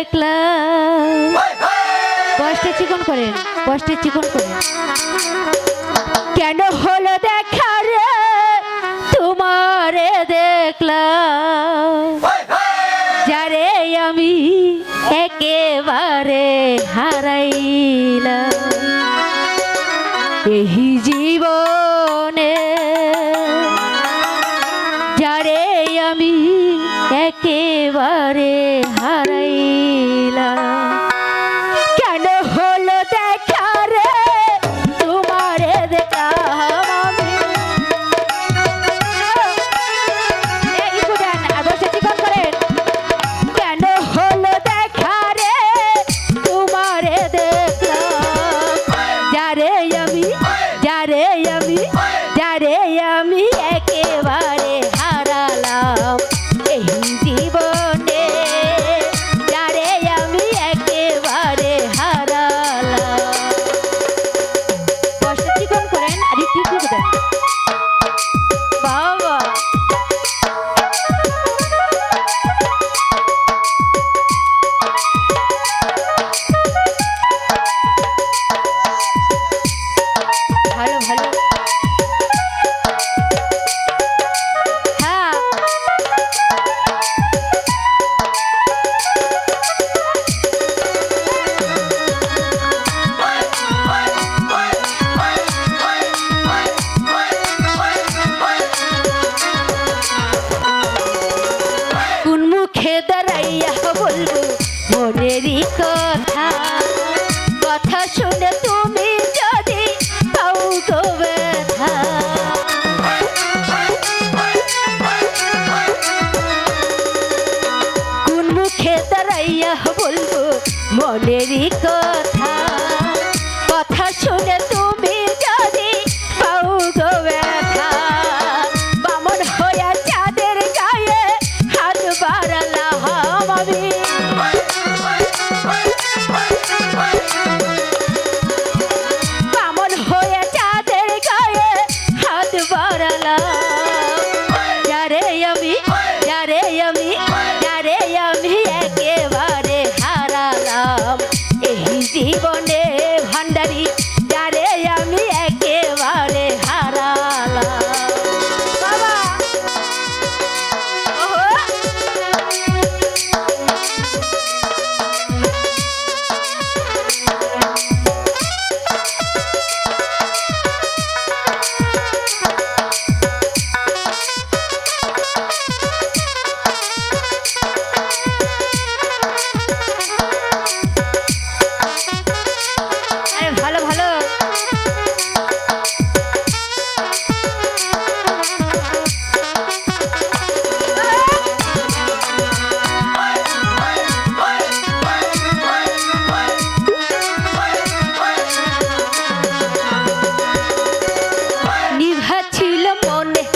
একলা বয়সটা চিকন করেন বয়সটা চিকন করেন কেন হলো দেখা রে? তোমারে দেখলাম। যারে আমি একেবারে হারাইলাম। এই জীবনে যারে আমি একেবারে মনেরই কথা জীবনে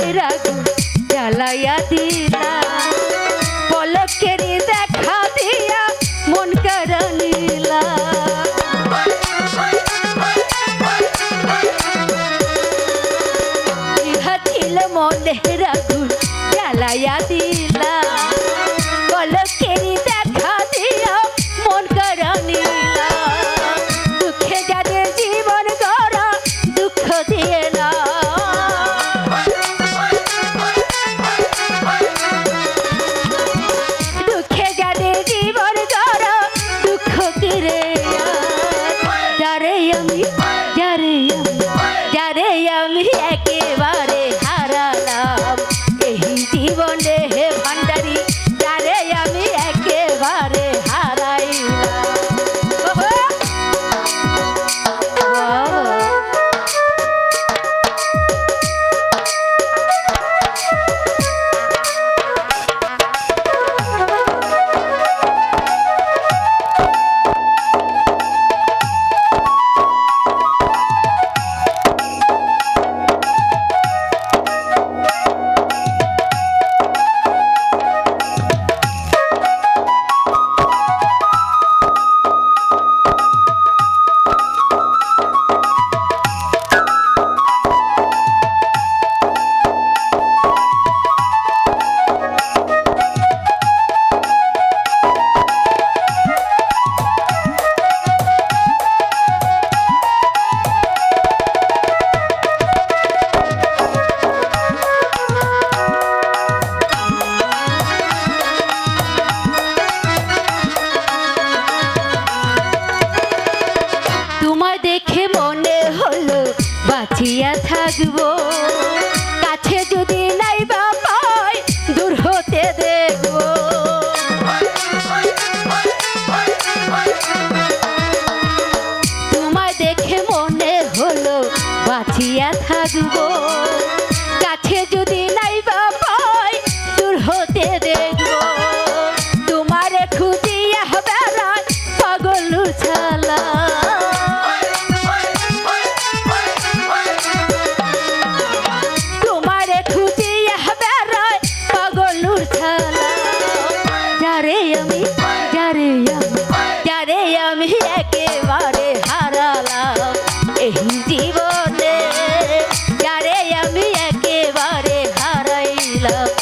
বুকের আগুন জ্বালাইয়া দিলা। দেখা দিয়া মন কারণিলা ছিল মনের আগুন রে থাকব। কাছে যদি নাই বা দূর হতে দেখব তোমায় দেখে মনে হলো বাঁচিয়া থাকব। ছালা যারে আমি যারে আমি যারে আমি একেবারে হারালাম। এই জীবনে যারে আমি একেবারে হারাইলাম।